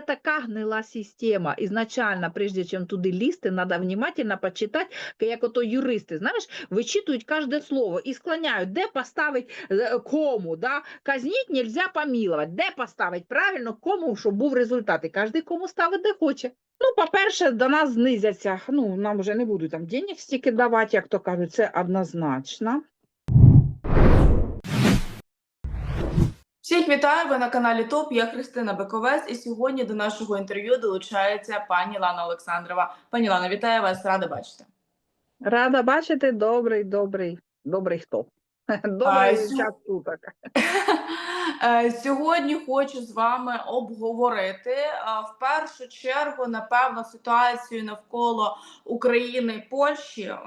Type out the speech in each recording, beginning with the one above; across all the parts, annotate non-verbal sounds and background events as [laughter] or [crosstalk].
це така гнила система. Ізначально, прежде чим туди лізти, треба внимательно почитати, як ото юристи, знаєш, вичитують кожне слово і склоняють, де поставити е, кому, да? казніть нельзя помилувати, де поставити правильно, кому, щоб був результат. І кожен кому ставить, де хоче. Ну, по-перше, до нас знизяться, ну, нам вже не будуть там денег стільки давати, як то кажуть, це однозначно. Всіх вітаю! Ви на каналі ТОП. Я Христина Бековець, і сьогодні до нашого інтерв'ю долучається пані Лана Олександрова. Пані Лана, вітаю вас, рада бачити. Рада бачити, добрий, добрий, добрий хто? [laughs] Добрий час суток. [laughs] Е, Сьогодні хочу з вами обговорити в першу чергу, напевно, ситуацію навколо України і Польщі, е,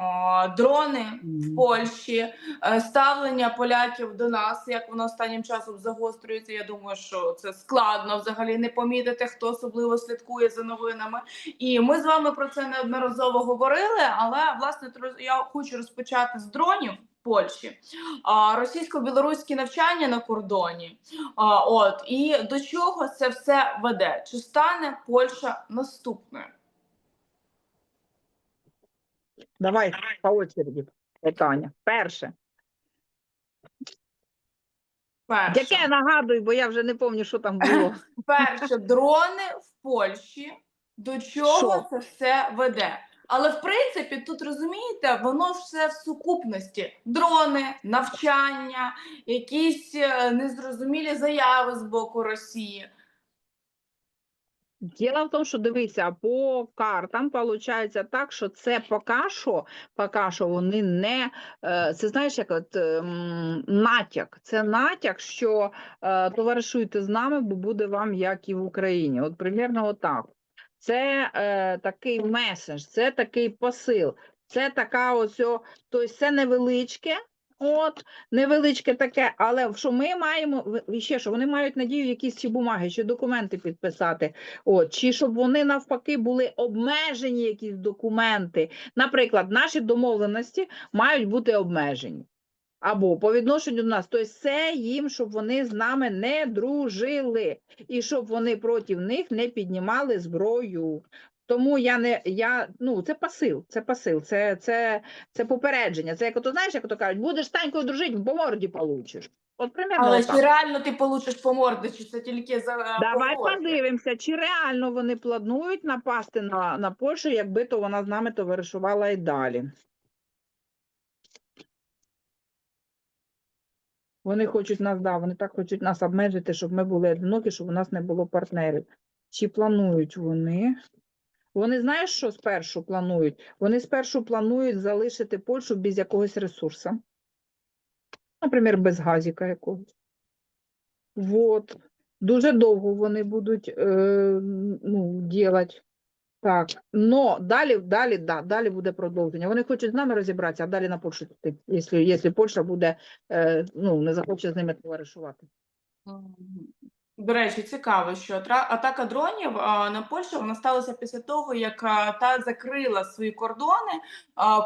дрони в Польщі, е, ставлення поляків до нас, як воно останнім часом загострюється. Я думаю, що це складно взагалі не помітити, хто особливо слідкує за новинами. І ми з вами про це неодноразово говорили. Але власне я хочу розпочати з дронів. Польщі, а, російсько-білоруські навчання на кордоні. А, от і до чого це все веде? Чи стане Польща наступною? Давай по очереді питання. Перше. Перше, Яке нагадуй, бо я вже не пам'ятаю, що там було. [laughs] перше дрони в Польщі. До чого Що? це все веде? Але в принципі, тут розумієте, воно все в сукупності: дрони, навчання, якісь е, незрозумілі заяви з боку Росії. Діло в тому, що дивися, по картам виходить так, що це поки що, поки що вони не е, це знаєш, як от ем, натяк. Це натяк, що е, товаришуйте з нами, бо буде вам як і в Україні. От примірно отак. Це е, такий меседж, це такий посил, це така ось, тобто це невеличке. От, невеличке таке, але що ми маємо і ще що вони мають надію якісь ці бумаги чи документи підписати. От, чи щоб вони навпаки були обмежені якісь документи. Наприклад, наші домовленості мають бути обмежені. Або по відношенню до нас, тобто це їм, щоб вони з нами не дружили, і щоб вони проти них не піднімали зброю. Тому я не я ну це посил, це посил, це, це, це попередження. Це як ото знаєш, як ото кажуть, будеш танькою дружити, по морді получиш. От примерно Але чи реально ти получиш по морді, чи це тільки за е, Давай подивимося, чи реально вони планують напасти на, на Польщу, якби то вона з нами товаришувала і далі. Вони хочуть нас, да, вони так хочуть нас обмежити, щоб ми були одинокі, щоб у нас не було партнерів. Чи планують вони? Вони знаєш, що спершу планують? Вони спершу планують залишити Польщу без якогось ресурсу. Наприклад, без газіка якогось. Вот. Дуже довго вони будуть е, ну, ділати. Так, но далі, далі, да, далі буде продовження. Вони хочуть з нами розібратися, а далі на Польщу якщо, якщо Польща буде, е, ну, не захоче з ними товаришувати. До речі, цікаво, що атака дронів на Польщу вона сталася після того, як та закрила свої кордони,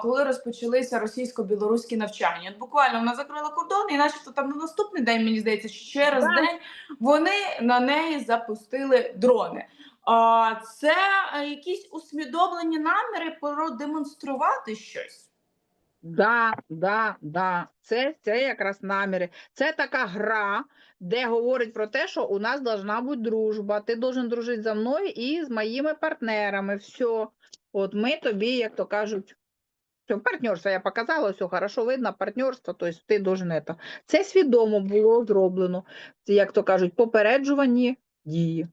коли розпочалися російсько-білоруські навчання. От буквально вона закрила кордони, і начебто там на наступний день, мені здається, чи через день вони на неї запустили дрони. Це якісь усвідомлені наміри продемонструвати щось. Да, да, да. Це, це якраз наміри. Це така гра, де говорить про те, що у нас должна бути дружба. Ти должен дружити за мною і з моїми партнерами. Все. От ми тобі, як то кажуть, все, партнерство я показала, все хорошо видно, партнерство, тобто ти должен это. Це свідомо було зроблено, як то кажуть, попереджувані дії.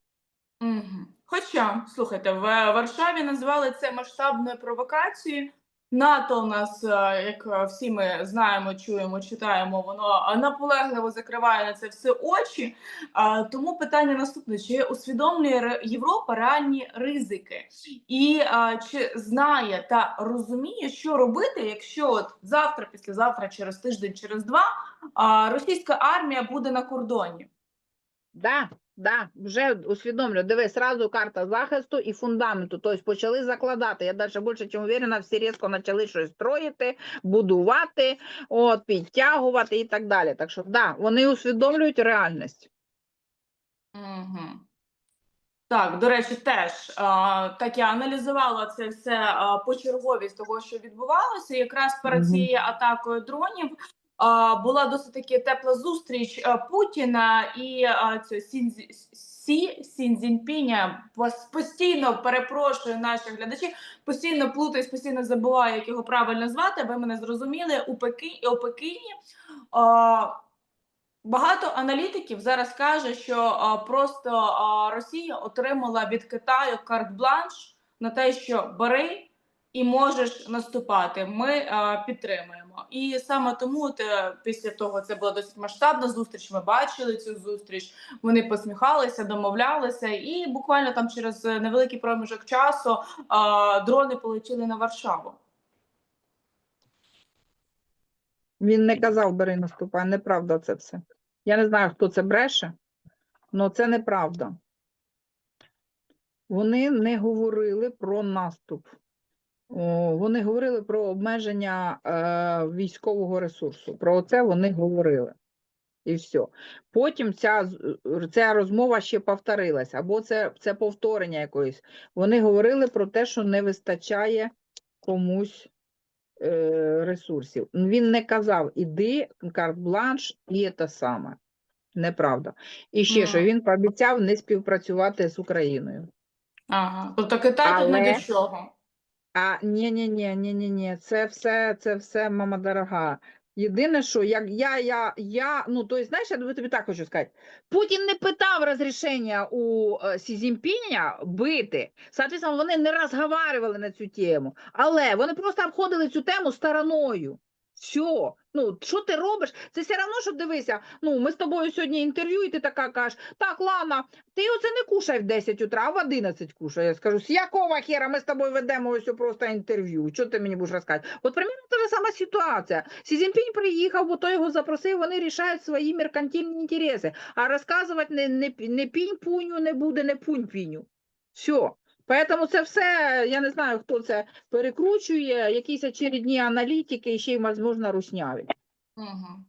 Мгм. Хоча, слухайте, в Варшаві назвали це масштабною провокацією. НАТО у нас, е, як е, всі ми знаємо, чуємо, читаємо, воно е, наполегливо закриває на це все очі. Тому питання наступне: чи усвідомлює Європа реальні ризики, і чи знає та розуміє, що робити, якщо от завтра, післязавтра, через тиждень, через два російська армія буде на кордоні? Да, да, вже усвідомлю. Диви, сразу карта захисту і фундаменту. Тобто почали закладати. Я навіть більше чим уверена, всі різко почали щось строїти, будувати, от, підтягувати і так далі. Так що, да, вони усвідомлюють реальність. Угу. Так, до речі, теж а, так я аналізувала це все а, по черговість того, що відбувалося. Якраз перед цією атакою дронів була досить таки тепла зустріч Путіна і а, цього Сінзі Сі Сінзінпіня. Пос- Постійно перепрошую наших глядачів, постійно плутаюсь, постійно забуваю, як його правильно звати. Ви мене зрозуміли у Пекині у Пекині. А, Багато аналітиків зараз каже, що а, просто а, Росія отримала від Китаю карт-бланш на те, що бери і можеш наступати. Ми а, підтримуємо. І саме тому от, е, після того це була досить масштабна зустріч. Ми бачили цю зустріч. Вони посміхалися, домовлялися, і буквально там через невеликий проміжок часу а, дрони полетіли на Варшаву. Він не казав, бери наступай, неправда це все. Я не знаю, хто це бреше, але це неправда. Вони не говорили про наступ. О, вони говорили про обмеження е, військового ресурсу. Про це вони говорили. І все. Потім ця, е, ця розмова ще повторилася, або це, це повторення якоїсь. Вони говорили про те, що не вистачає комусь е, ресурсів. Він не казав, іди, карт-бланш, і те саме. Неправда. І ще що він пообіцяв не співпрацювати з Україною. Ага, тобто Китай тут не до чого. А ні, ні, ні, ні, ні, ні, це все, це все, мама дорога. Єдине, що як я, я, я, ну то есть, знаєш, я тобі так хочу сказати. Путін не питав розрішення у е, Сі Цзіньпіня бити. Соответственно, вони не розговарювали на цю тему, але вони просто обходили цю тему стороною. Все. Ну, що ти робиш? Це все одно, що дивися. Ну, ми з тобою сьогодні інтерв'ю, і ти така кажеш: так, Лана, ти оце не кушай в 10 утра, а в 11 кушай. Я скажу, з якого хера ми з тобою ведемо ось просто інтерв'ю? Що ти мені будеш розказати? От примерно та ж сама ситуація. Сі Цзіньпінь приїхав, бо той його запросив, вони рішають свої меркантильні інтереси. А розказувати не, не, не пінь пуню не буде, не пунь піню. Все. Поэтому це все, я не знаю, хто це перекручує, якісь очередні аналітики і ще й, можливо, русняві. Угу.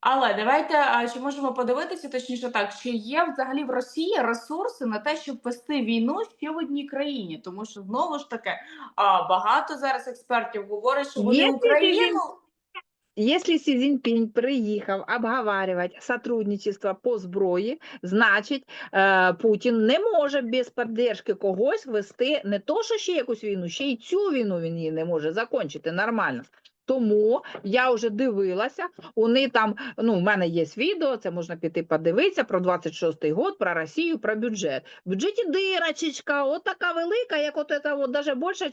Але давайте а, чи можемо подивитися, точніше так, чи є взагалі в Росії ресурси на те, щоб вести війну ще в одній країні? Тому що знову ж таки а, багато зараз експертів говорять, що вони Є Україну Если Си Цзиньпинь приїхав обговаривать сотрудничество по зброї, значить е, Путін не може без підтримки когось вести не то, що ще якусь війну, ще й цю війну він її не може закінчити нормально. Тому я вже дивилася, вони там, ну, в мене є відео, це можна піти подивитися про 26-й год, про Росію, про бюджет. В бюджеті дирочечка, от така велика, як от це, даже більше,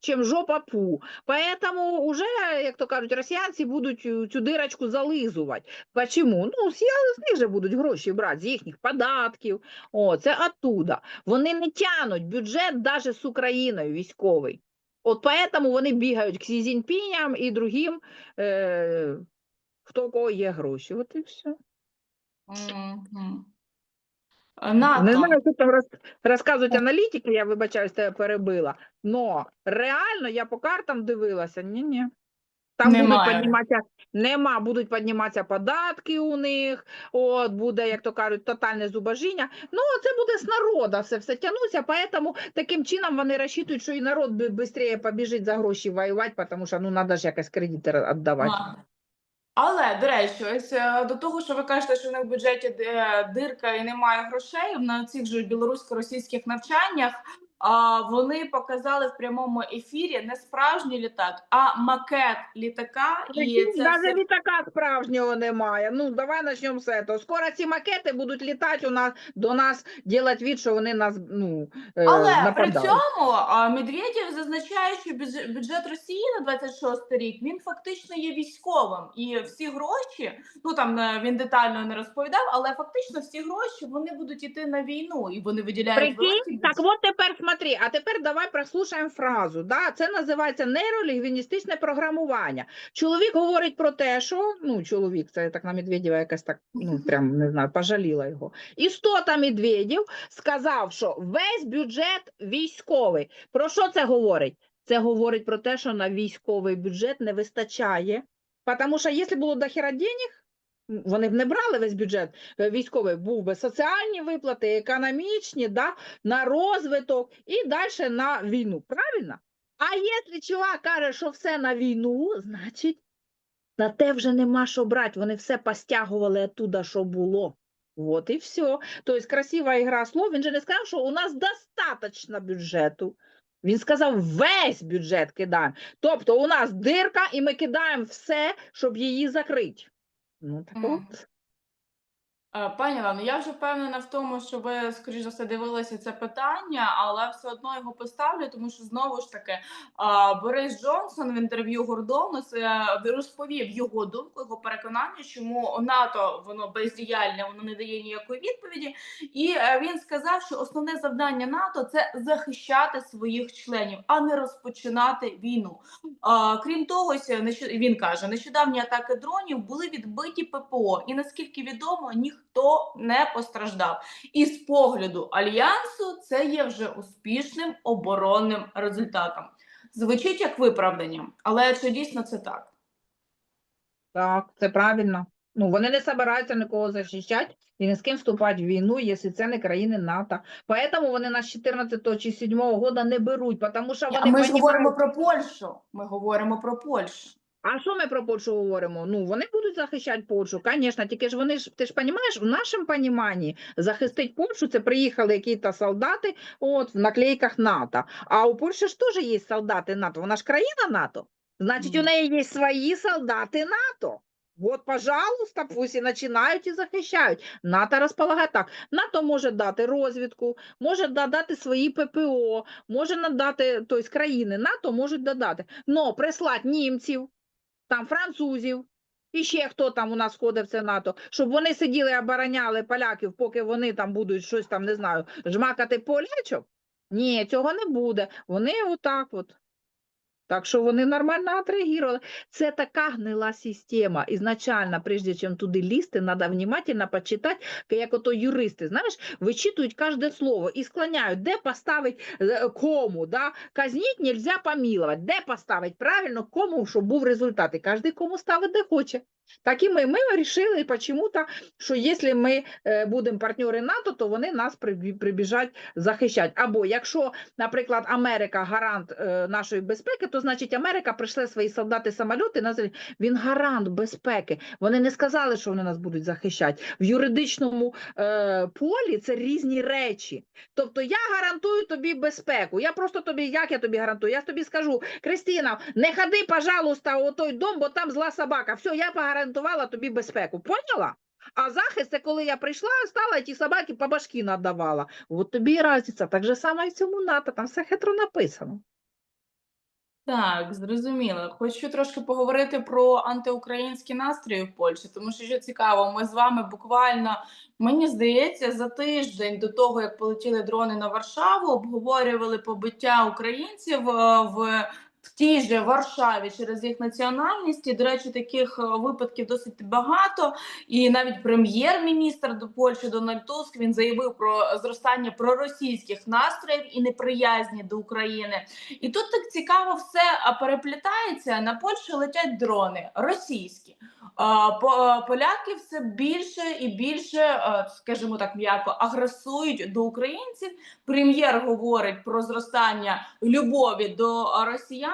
чим жопа пу. Поэтому уже, як то кажуть, росіянці будуть е, цю дирочку зализувати. Почему? Ну, з, них же будуть гроші брати, з їхніх податків. О, це оттуда. Вони не тянуть бюджет даже з Україною військовий. От поэтому вони бігають к Сізіньпіням і другим, е, хто кого є гроші. От і все. Мгм. Не знаю, що там роз, розказують аналітики, я вибачаюсь, тебе перебила. Но реально я по картам дивилася, ні-ні. Там будуть Немає. підніматися, нема, будуть підніматися податки у них, от, буде, як то кажуть, тотальне зубожіння. Ну, це буде з народу все, все тягнуться, поэтому таким чином вони розчитують, що і народ швидше побіжить за гроші воювати, тому що, ну, треба ж якось кредити віддавати. А. Але, до речі, ось е, до того, що ви кажете, що в в бюджеті дирка і немає грошей на цих же білорусько-російських навчаннях. А вони показали в прямому ефірі не справжній літак, а макет літака. І це Навіть все літака справжнього немає. Ну, давай почнемо з цього. Скоро ці макети будуть літати у нас, до нас, робити від, що вони нас, ну, е, Але при цьому Медведєв зазначає, що бюджет Росії на 26 рік він фактично є військовим, і всі гроші, ну там е, він детально не розповідав, але фактично всі гроші вони будуть йти на війну, і вони виділяють Прикинь, так от тепер смотри, а тепер давай прослушаємо фразу. Да? Це називається нейролінгвістичне програмування. Чоловік говорить про те, що ну, чоловік, це так на Медведєва якась так, ну прям не знаю, пожаліла його. Істота Медведєв сказав, що весь бюджет військовий. Про що це говорить? Це говорить про те, що на військовий бюджет не вистачає. Тому що якщо було дохера денег, вони б не брали весь бюджет е, військовий, був би соціальні виплати, економічні, да, на розвиток і далі на війну. Правильно? А якщо чувак каже, що все на війну, значить, на те вже нема що брати. Вони все постягували оттуда, що було. От і все. Тобто красива ігра слов. Він же не сказав, що у нас достатньо бюджету. Він сказав, весь бюджет кидаємо. Тобто у нас дирка, і ми кидаємо все, щоб її закрити. Ну так Мгм. Е, Пані Лано, я вже впевнена в тому, що ви, скоріш за все, дивилися це питання, але все одно його поставлю, тому що знову ж таки Борис Джонсон в інтерв'ю Гордону розповів його думку, його переконання, чому НАТО воно бездіяльне, воно не дає ніякої відповіді. І е, він сказав, що основне завдання НАТО це захищати своїх членів, а не розпочинати війну. Крім того, він каже, нещодавні атаки дронів були відбиті ППО, і наскільки відомо, ніхто не постраждав. І з погляду альянсу це є вже успішним оборонним результатом. Звучить як виправдання, але чи дійсно це так? Так, це правильно. Ну, вони не збираються нікого захищати і ні з ким вступати в війну, якщо це не країни НАТО. Поэтому вони нас 14 чи 7 года не беруть, тому що А ми ж говоримо про Польщу. Ми говоримо про Польщу. А що ми про Польщу говоримо? Ну, вони будуть захищати Польщу, звісно, тільки ж вони ж, ти ж розумієш, в нашому поніманні захистить Польщу, це приїхали якісь солдати от, в наклейках НАТО. А у Польщі ж теж є солдати НАТО, вона ж країна НАТО. Значить, у неї є свої солдати НАТО. От, пожалуйста, пусть і починають і захищають. НАТО розполагає так. НАТО може дати розвідку, може додати свої ППО, може надати, тобто країни НАТО можуть додати. Но прислати німців, там французів, і ще хто там у нас входить в це НАТО, щоб вони сиділи обороняли поляків, поки вони там будуть щось там, не знаю, жмакати полячок. Ні, цього не буде. Вони отак от. Так що вони нормально отреагували. Це така гнила система. Ізначально, прежде чим туди лізти, треба внимательно почитати, як ото юристи, знаєш, вичитують кожне слово і склоняють, де поставити е, кому, да? казніть нельзя помилувати, де поставити правильно, кому, щоб був результат. І кожен кому ставить, де хоче. Так і ми. Ми вирішили почему-то, що якщо ми е, будемо партнери НАТО, то вони нас прибі- прибіжать захищати. Або якщо, наприклад, Америка гарант е, нашої безпеки, то значить Америка прийшли свої солдати землю. Він гарант безпеки. Вони не сказали, що вони нас будуть захищати. В юридичному е, полі це різні речі. Тобто я гарантую тобі безпеку. Я просто тобі, як я тобі гарантую? Я тобі скажу, Кристина, не ходи, пожалуйста, у той дом, бо там зла собака. Все, я погарантувала тобі безпеку. Поняла? А захист це коли я прийшла, стала ті собаки по башки надавала. От тобі і разниця. Так же саме і в цьому НАТО, там все хитро написано. Так, зрозуміло. Хочу трошки поговорити про антиукраїнські настрої в Польщі, тому що що цікаво, ми з вами буквально, мені здається, за тиждень до того, як полетіли дрони на Варшаву, обговорювали побиття українців е, в. В тій же Варшаві через їх національність, і, до речі, таких е, випадків досить багато. І навіть прем'єр-міністр до Польщі Дональд Туск він заявив про зростання проросійських настроїв і неприязні до України. І тут так цікаво все переплітається. На Польщу летять дрони російські. Поляки все більше і більше, а, скажімо так, м'яко агресують до українців. Прем'єр говорить про зростання любові до а,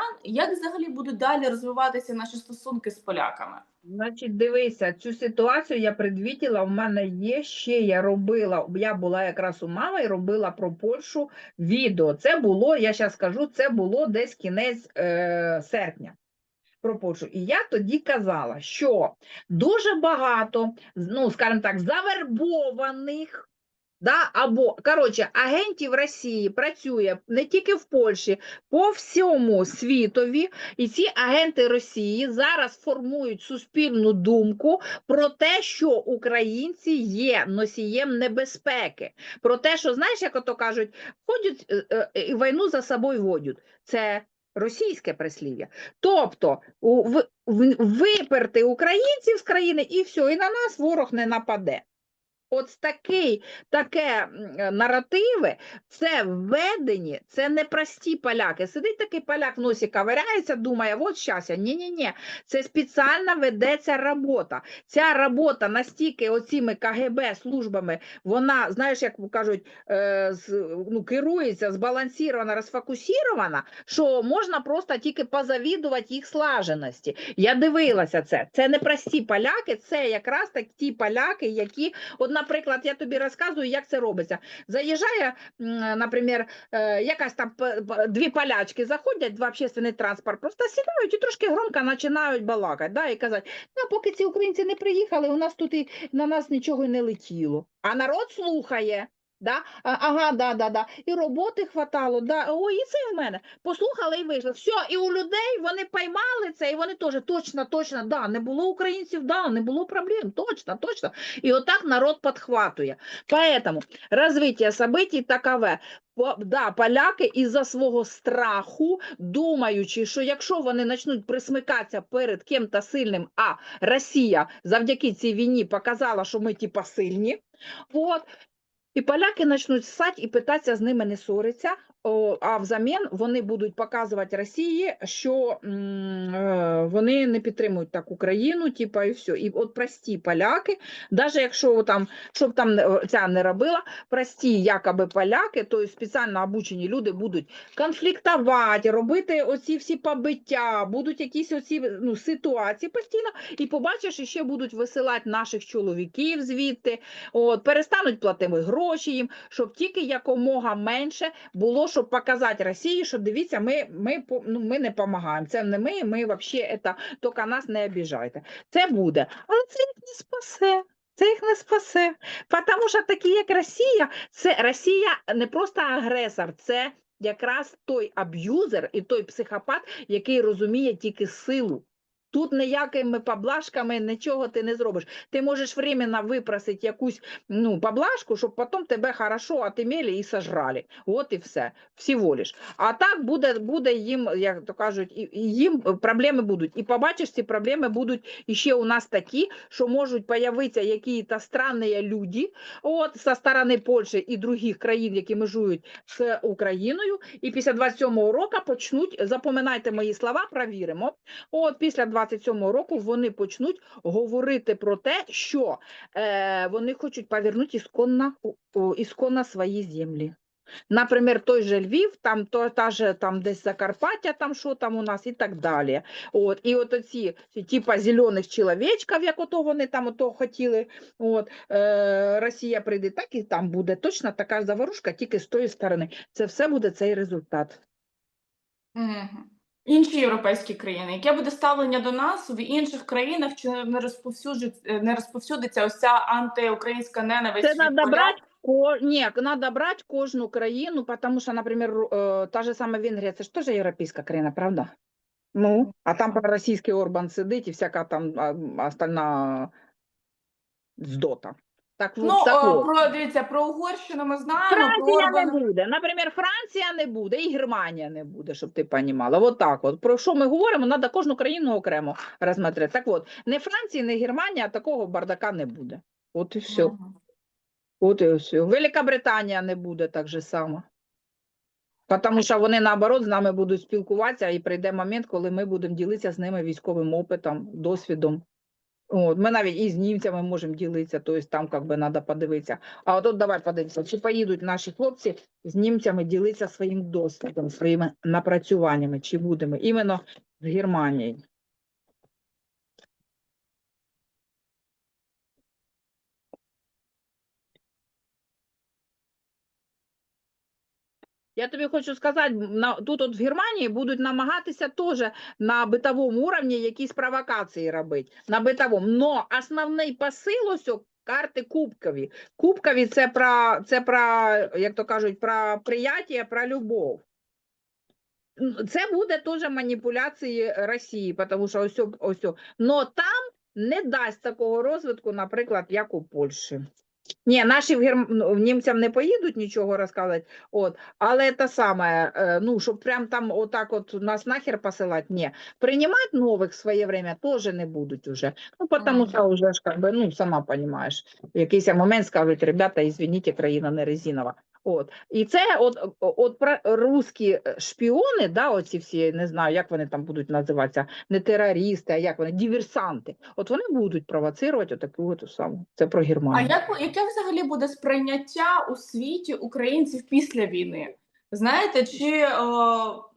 росіян. Як взагалі будуть далі розвиватися наші стосунки з поляками? Значить, дивися, цю ситуацію я предвіділа. У мене є ще я робила. Я була якраз у мами і робила про Польщу відео. Це було, я зараз скажу, це було десь кінець е, серпня. Про Польщу. І я тоді казала, що дуже багато, ну скажімо так, завербованих. Да, або коротше, агентів Росії працює не тільки в Польщі, по всьому світові, і ці агенти Росії зараз формують суспільну думку про те, що українці є носієм небезпеки. Про те, що знаєш, як ото кажуть, ходять е, е, і війну за собою водять. Це російське прислів'я. Тобто у- виперти українців з країни і все, і на нас ворог не нападе. От такий, таке наративи, це введені, це не прості поляки. Сидить такий поляк в носі ковиряється, думає, от щас я. Ні-ні-ні, це спеціально ведеться робота. Ця робота настільки оціми КГБ службами, вона, знаєш, як кажуть, е, ну, керується, збалансована, розфокусована, що можна просто тільки позавідувати їх слаженості. Я дивилася це. Це не прості поляки, це якраз так ті поляки, які, от, наприклад, я тобі розказую, як це робиться. Заїжджає, наприклад, е, якась там дві полячки заходять в общественний транспорт, просто сідають і трошки громко починають балакати, да, і казати, ну, поки ці українці не приїхали, у нас тут і на нас нічого не летіло. А народ слухає. Да? А- Ага, да, да, да. І роботи хватало, да. Ой, і це в мене. Послухали і вийшли. Все, і у людей вони поймали це, і вони теж точно, точно, да, не було українців, да, не було проблем, точно, точно. І отак народ підхватує. Поэтому развитие событий такове. Да, поляки із-за свого страху, думаючи, що якщо вони почнуть присмикатися перед ким-то сильним, а Росія завдяки цій війні показала, що ми типа сильні, от, і поляки почнуть ссати і питатися з ними не ссориться, а взамін вони будуть показувати Росії, що е, вони не підтримують так Україну, типа і все. І от прості поляки, навіть якщо там, щоб там ця не робила, прості якоби поляки, то спеціально обучені люди будуть конфліктувати, робити оці всі побиття, будуть якісь оці ну, ситуації постійно, і побачиш, і ще будуть висилати наших чоловіків звідти, от, перестануть платити гроші їм, щоб тільки якомога менше було, щоб показати Росії, що дивіться, ми, ми, ну, ми не допомагаємо. Це не ми, ми взагалі це, тільки нас не обіжайте. Це буде, але це їх не спасе. Це їх не спасе. Тому що такі, як Росія, це Росія не просто агресор, це якраз той аб'юзер і той психопат, який розуміє тільки силу. Тут ніякими поблажками нічого ти не зробиш. Ти можеш временно випросити якусь ну, поблажку, щоб потім тебе хорошо отимели і сожрали. От і все. Всього лиш. А так буде, буде їм, як то кажуть, їм проблеми будуть. І побачиш, ці проблеми будуть іще у нас такі, що можуть появитися якісь странні люди от, со сторони Польщі і других країн, які межують з Україною. І після 27-го року почнуть, запам'ятайте мої слова, провіримо. От після 27-го року вони почнуть говорити про те, що е, вони хочуть повернути ісконно, ісконно свої землі. Наприклад, той же Львів, там то, та же там десь Закарпаття, там що там у нас і так далі. От, і от оці типа зелених чоловічків, як ото вони там ото хотіли, от, е, Росія прийде, так і там буде точно така заворушка, тільки з тої сторони. Це все буде цей результат. Мгм. Інші європейські країни. Яке буде ставлення до нас в інших країнах? Чи не розповсюджується не розповсюдиться ось ця антиукраїнська ненависть? Це треба брати ко... Ні, треба брати кожну країну, тому що, наприклад, е, та же сама Венгрія, це ж теж європейська країна, правда? Ну, а там російський Орбан сидить і всяка там остальна здота. Так, Ну, от, так о, от. про дивіться, про Угорщину ми знаємо. Про не буде. Наприклад, Франція не буде і Германія не буде, щоб ти розуміла. От так от. Про що ми говоримо, треба кожну країну окремо розглядати. Так от, не Франції, не Германія, такого бардака не буде. От і все. Мгм. От і все. Велика Британія не буде так же само. Тому що вони наоборот з нами будуть спілкуватися, і прийде момент, коли ми будемо ділитися з ними військовим опитом, досвідом. От, ми навіть і з німцями можемо ділитися, тобто там як би треба подивитися. А от, от давай подивимося, чи поїдуть наші хлопці з німцями ділитися своїм досвідом, своїми напрацюваннями, чи будемо іменно в Германією. Я тобі хочу сказати, на, тут от в Германії будуть намагатися теж на битовому уровні якісь провокації робити. На битовому. Но основний посил ось карти кубкові. Кубкові це про, це про, як то кажуть, про прияття, про любов. Це буде теж маніпуляції Росії, тому що ось, ось. Но там не дасть такого розвитку, наприклад, як у Польщі. Ні, наші в Герм... ну, німцям не поїдуть нічого розказувати, от, але те саме, е, ну, щоб прям там отак от нас нахер посилати, ні. Приймати нових в своє время теж не будуть уже. Ну, тому що вже ж, как би, ну, сама розумієш, в якийсь момент скажуть, ребята, извините, країна не резинова. От. І це от, от про русські е, шпіони, да, оці всі, не знаю, як вони там будуть називатися, не терористи, а як вони, диверсанти. От вони будуть провоцирувати отаку от саму. Це про А як яке взагалі буде сприйняття у світі українців після війни? Знаєте, чи о,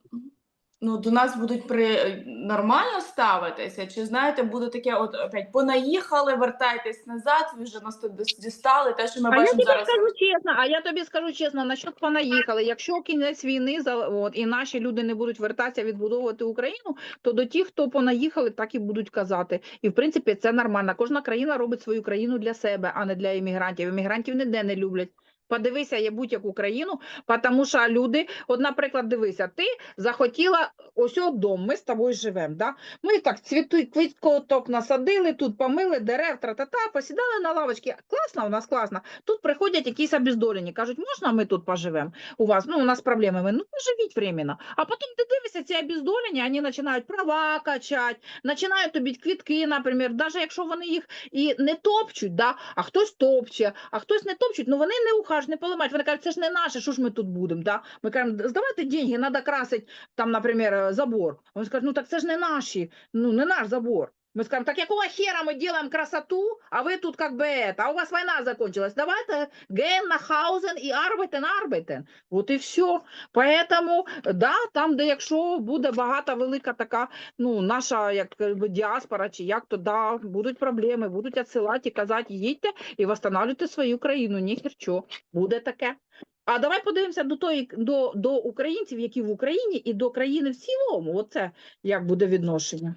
ну, до нас будуть при нормально ставитися? Чи знаєте, буде таке, от опять понаїхали, вертайтесь назад, ви вже нас тут дістали. Те, що ми А я бачимо тобі зараз. скажу чесно, а я тобі скажу чесно, насчет понаїхали. Якщо кінець війни за от і наші люди не будуть вертатися відбудовувати Україну, то до тих, хто понаїхали, так і будуть казати. І в принципі це нормально. Кожна країна робить свою країну для себе, а не для іммігрантів. Іммігрантів ніде не люблять. Подивися є будь-яку країну, тому що люди, от, наприклад, дивися, ти захотіла ось дом, ми з тобою живемо. Да? Ми так цвіту, квіткоток насадили, тут помили дерев, тра-та-та, посідали на лавочки. Класно, у нас класно. Тут приходять якісь обездолені, кажуть, можна ми тут поживемо? У вас, ну, у нас проблеми. Ми, ну, поживіть временно. А потім ти дивишся, ці обездолені, вони починають права качати, починають тобі квітки, наприклад, навіть якщо вони їх і не топчуть, да? а хтось топче, а хтось не топчуть, ну вони не ухаж, не поламають. Вони кажуть, це ж не наше, що ж ми тут будемо? Да? Ми кажемо, здавайте деньги, треба красити там, наприклад, забор. Вони скажуть, ну так це ж не наші, ну не наш забор. Мы скажем, так какого хера мы делаем красоту, а вы тут как бы это, а у вас война закончилась. Давайте гейм на хаузен і арбайтен, арбайтен. От і все. Поэтому, да, там, де якщо буде багата велика така, ну, наша як би, діаспора, чи як, то да, будуть проблеми, будуть відсилати і казати, їдьте і восстанавлюйте свою країну, ніхер що, буде таке. А давай подивимося до тої до, до українців, які в Україні, і до країни в цілому. Оце як буде відношення.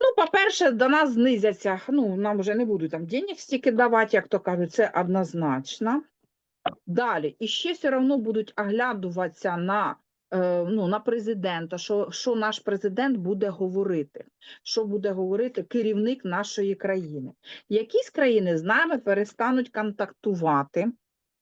Ну, по-перше, до нас знизяться, ну, нам вже не будуть там денег стільки давати, як то кажуть, це однозначно. Далі, і ще все одно будуть оглядуватися на, е, ну, на президента, що, що наш президент буде говорити, що буде говорити керівник нашої країни. Якісь країни з нами перестануть контактувати,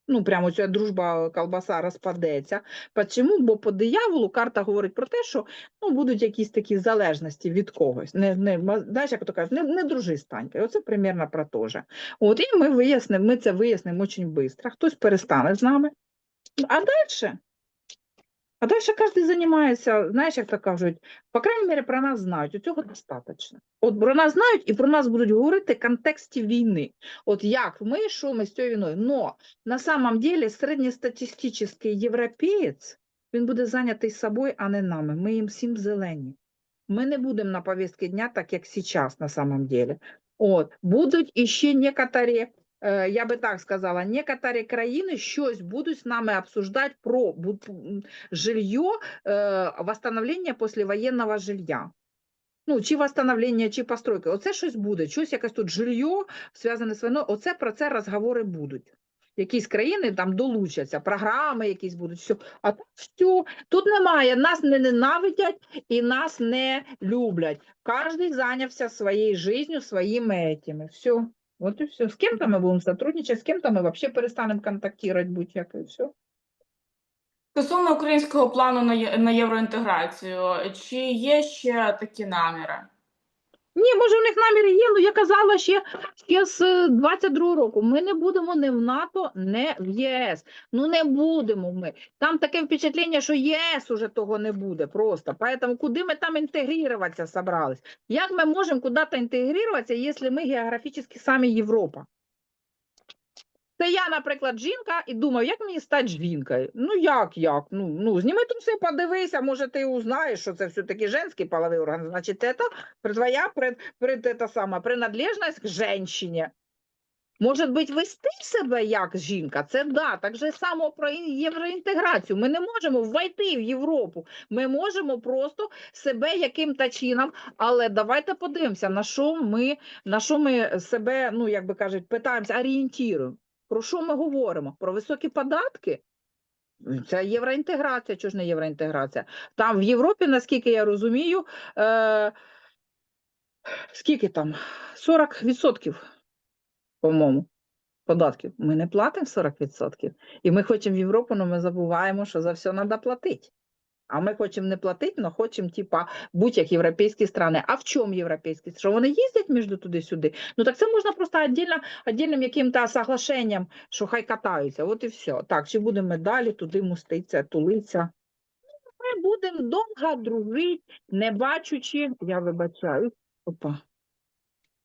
ну, прямо ця дружба колбаса розпадеться. Чому? Бо по дияволу карта говорить про те, що ну, будуть якісь такі залежності від когось. Не, не, знаєш, як то кажуть, не, не дружи з Танькою. Оце примірно про те же. От, і ми вияснимо, ми це вияснимо дуже швидко. Хтось перестане з нами. А далі? А далі кожен займається, знаєш, як то кажуть, по крайній мірі про нас знають, у цього достатньо. От про нас знають і про нас будуть говорити в контексті війни. От як ми, що ми з цією війною. Но на самом деле середньостатистичний європеєць, він буде зайнятий собою, а не нами. Ми їм всім зелені. Ми не будемо на повістки дня, так як зараз на самом деле. От, будуть іще некоторі, я би так сказала, некоторі країни щось будуть з нами обсуждати про жилье, е, восстановлення післявоєнного жилья. Ну, чи восстановлення, чи постройки. Оце щось буде, щось якесь тут жилье, зв'язане з війною, оце про це розговори будуть. Якісь країни там долучаться, програми якісь будуть, все. А тут все, тут немає, нас не ненавидять і нас не люблять. Кожен зайнявся своєю життю, своїми этими. Все. Вот и все. С кем-то мы будем сотрудничать, с кем-то мы вообще перестанем контактировать, будь-як, і все. Стосовно українського плану на, є- на євроінтеграцію, чи є ще такі наміри? Ні, може, в них наміри є, але я казала ще, ще з 22-го року. Ми не будемо не в НАТО, не в ЄС. Ну не будемо ми. Там таке впечатлення, що ЄС уже того не буде просто. Поэтому куди ми там інтегруватися собрались? Як ми можемо куди-то інтегруватися, якщо ми географічно самі Європа? Це я, наприклад, жінка, і думаю, як мені стати жінкою? Ну як, як? Ну, ну зніми труси, подивися, може ти узнаєш, що це все-таки женський половий орган. Значить, це твоя пред, пред, это саме, принадлежність к женщині. Може бути, вести себе як жінка, це да, так же само про євроінтеграцію. Ми не можемо ввійти в Європу. Ми можемо просто себе яким-то чином, але давайте подивимося, на що ми, на що ми себе, ну як би кажуть, питаємося, орієнтуємо. Про що ми говоримо? Про високі податки? Це євроінтеграція, чого ж не євроінтеграція? Там в Європі, наскільки я розумію, е, скільки там? 40%. по-моєму, податків. Ми не платимо 40%. І ми хочемо в Європу, але ми забуваємо, що за все треба платити. А ми хочемо не платити, але хочемо, типа, будь-як європейські страни. А в чому європейські? Що вони їздять між туди-сюди? Ну так це можна просто віддільно, віддільним яким-то соглашенням, що хай катаються. От і все. Так, чи будемо далі туди муститися, тулитися? Ми будемо довго дружити, не бачучи, я вибачаю, опа.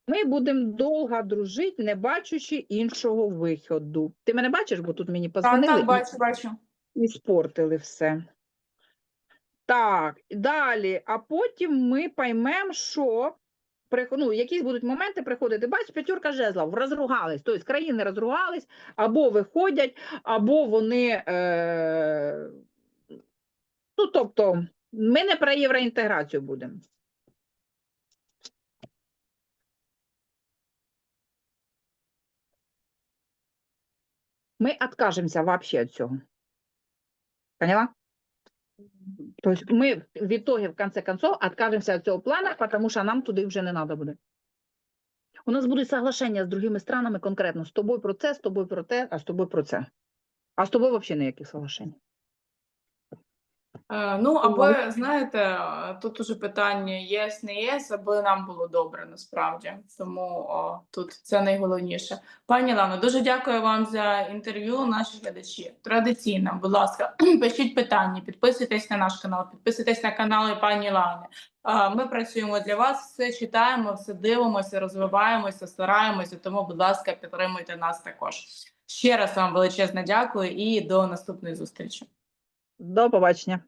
Ми будемо довго дружити, не бачучи іншого виходу. Ти мене бачиш, бо тут мені Так, позвонили так, і- бачу, бачу. і спортили все. Так, далі. А потім ми поймемо, що ну, якісь будуть моменти приходити. Бач, п'ятірка жезлов, розругались. Тобто країни розругались, або виходять, або вони. Е... Ну, тобто, ми не про євроінтеграцію будемо. Ми откажемося вообще від цього. Поняла? Тобто ми в итоге, в конце концов, откажемся від цього плану, тому що нам туди вже не треба буде. У нас будуть соглашення з другими странами конкретно з тобою про це, з тобою про те, а з тобою про це. А з тобою взагалі ніяких соглашень. Е, Ну, аби, знаєте, е, тут уже питання єс, не єс, аби нам було добре насправді. Тому о, тут це найголовніше. Пані Лано, дуже дякую вам за інтерв'ю, наші глядачі. Традиційно, будь ласка, [clears throat] пишіть питання, підписуйтесь на наш канал, підписуйтесь на канали пані Лани. Е, Ми працюємо для вас, все читаємо, все дивимося, розвиваємося, стараємося. Тому, будь ласка, підтримуйте нас також. Ще раз вам величезне дякую і до наступної зустрічі. До побачення.